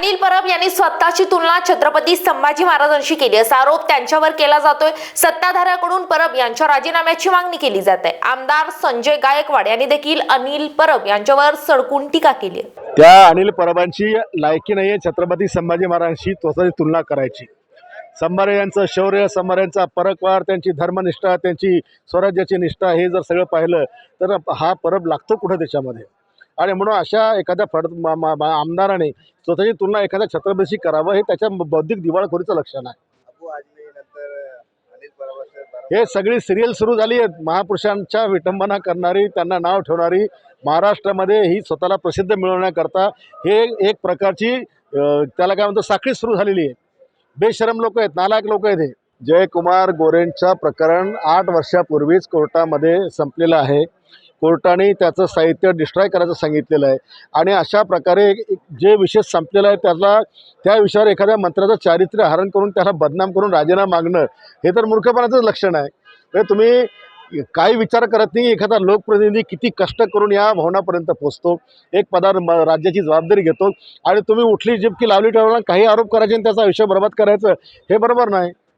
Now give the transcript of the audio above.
अनिल परब यांनी स्वतःची तुलना छत्रपती संभाजी महाराजांशी केली. असा आरोप त्यांच्यावर केला जातोय. सत्ताधाऱ्याकडून परब यांच्या राजीनाम्याची मागणी केली जात आहे. आमदार संजय गायकवाड यांनी देखील अनिल परब यांच्यावर सडकून टीका केली. आहे त्या अनिल परबांची लायकी नाहीये. छत्रपती संभाजी महाराजांशी स्वतःची तुलना करायची. संभारे यांचं शौर्य संभाजी यांचा परकवार त्यांची धर्मनिष्ठा त्यांची स्वराज्याची निष्ठा हे जर सगळं पाहिलं तर हा परब लागतो कुठं त्याच्यामध्ये? आणि म्हणून अशा एखाद्या फड आमदाराने स्वतःची तुलना एखाद्या छत्रपतीशी करावं हे त्याच्या बौद्धिक दिवाळखोरीचं लक्षण आहे. हे सगळी सिरियल सुरू झाली आहेत. महापुरुषांच्या विटंबना करणारी त्यांना नाव ठेवणारी महाराष्ट्रामध्ये ही स्वतःला प्रसिद्ध मिळवण्याकरता हे एक प्रकारची त्याला काय म्हणतो साखळी सुरू झालेली आहे. बेशरम लोक आहेत नालायक लोक आहेत हे. जयकुमार गोरेंचं प्रकरण आठ वर्षापूर्वीच कोर्टामध्ये संपलेलं आहे. कोर्टाने त्याचं साहित्य डिस्ट्रॉय करायचं सांगितलेलं आहे. आणि अशा प्रकारे जे विषय संपलेला आहे त्याला त्या विषयावर एखाद्या मंत्र्याचं चारित्र्य हरण करून त्याला बदनाम करून राजीनामा मागणं हे तर मूर्खपणाचंच लक्षण आहे. म्हणजे तुम्ही काही विचार करत नाही एखादा लोकप्रतिनिधी किती कष्ट करून या भवनापर्यंत पोचतो एक पदार म- राज्याची जबाबदारी घेतो. आणि तुम्ही उठली जिपकी लावली ठेवला काही आरोप करायचे आणि त्याचा विषय बरबाद करायचं हे बरोबर नाही.